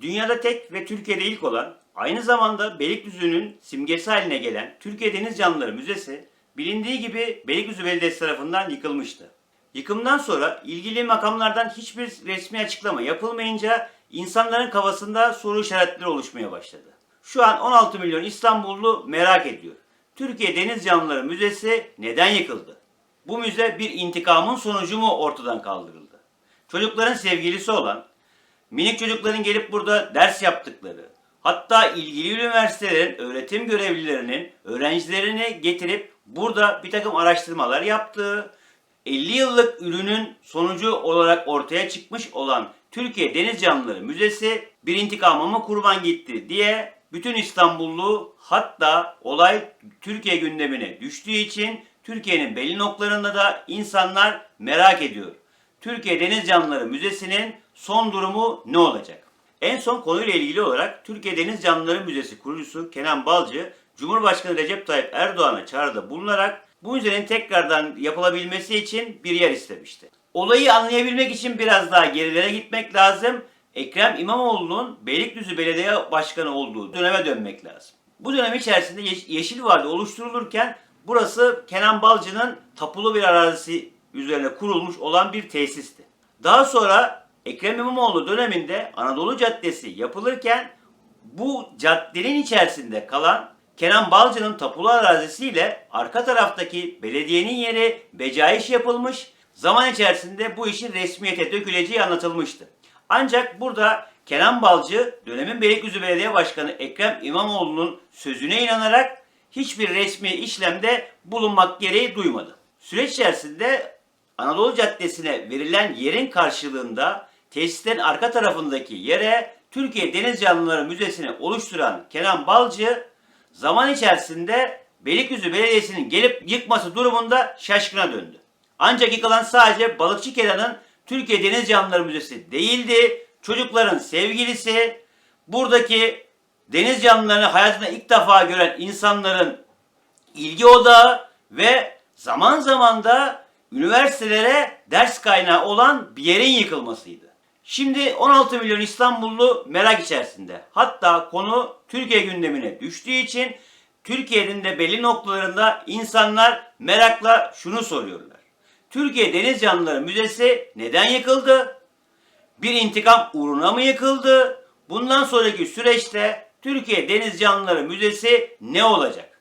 Dünyada tek ve Türkiye'de ilk olan, aynı zamanda Beylikdüzü'nün simgesi haline gelen Türkiye Deniz Canlıları Müzesi, bilindiği gibi Beylikdüzü Belediyesi tarafından yıkılmıştı. Yıkımdan sonra ilgili makamlardan hiçbir resmi açıklama yapılmayınca insanların kafasında soru işaretleri oluşmaya başladı. Şu an 16 milyon İstanbullu merak ediyor. Türkiye Deniz Canlıları Müzesi neden yıkıldı? Bu müze bir intikamın sonucu mu ortadan kaldırıldı? Çocukların sevgilisi olan, minik çocukların gelip burada ders yaptıkları, hatta ilgili üniversitelerin öğretim görevlilerinin öğrencilerini getirip burada bir takım araştırmalar yaptığı, 50 yıllık ürünün sonucu olarak ortaya çıkmış olan Türkiye Deniz Canlıları Müzesi bir intikama mı kurban gitti diye bütün İstanbullu hatta olay Türkiye gündemine düştüğü için Türkiye'nin belli noktalarında da insanlar merak ediyor. Türkiye Deniz Canlıları Müzesi'nin son durumu ne olacak? En son konuyla ilgili olarak Türkiye Deniz Canlıları Müzesi kurucusu Kenan Balcı, Cumhurbaşkanı Recep Tayyip Erdoğan'a çağrıda bulunarak bu müzenin tekrardan yapılabilmesi için bir yer istemişti. Olayı anlayabilmek için biraz daha gerilere gitmek lazım. Ekrem İmamoğlu'nun Beylikdüzü Belediye Başkanı olduğu döneme dönmek lazım. Bu dönem içerisinde Yeş- Yeşil Vadi oluşturulurken burası Kenan Balcı'nın tapulu bir arazisi üzerine kurulmuş olan bir tesisti. Daha sonra Ekrem İmamoğlu döneminde Anadolu Caddesi yapılırken bu caddenin içerisinde kalan Kenan Balcı'nın tapulu arazisiyle arka taraftaki belediyenin yeri becaiş yapılmış, zaman içerisinde bu işin resmiyete döküleceği anlatılmıştı. Ancak burada Kenan Balcı dönemin Beylikdüzü Belediye Başkanı Ekrem İmamoğlu'nun sözüne inanarak hiçbir resmi işlemde bulunmak gereği duymadı. Süreç içerisinde Anadolu Caddesi'ne verilen yerin karşılığında tesislerin arka tarafındaki yere Türkiye Deniz Canlıları Müzesi'ni oluşturan Kenan Balcı zaman içerisinde Beylikdüzü Belediyesi'nin gelip yıkması durumunda şaşkına döndü. Ancak yıkılan sadece Balıkçı Kenan'ın Türkiye Deniz Canlıları Müzesi değildi. Çocukların sevgilisi, buradaki deniz canlılarını hayatında ilk defa gören insanların ilgi odağı ve zaman zaman da üniversitelere ders kaynağı olan bir yerin yıkılmasıydı. Şimdi 16 milyon İstanbullu merak içerisinde. Hatta konu Türkiye gündemine düştüğü için Türkiye'nin de belli noktalarında insanlar merakla şunu soruyorlar. Türkiye Deniz Canlıları Müzesi neden yıkıldı? Bir intikam uğruna mı yıkıldı? Bundan sonraki süreçte Türkiye Deniz Canlıları Müzesi ne olacak?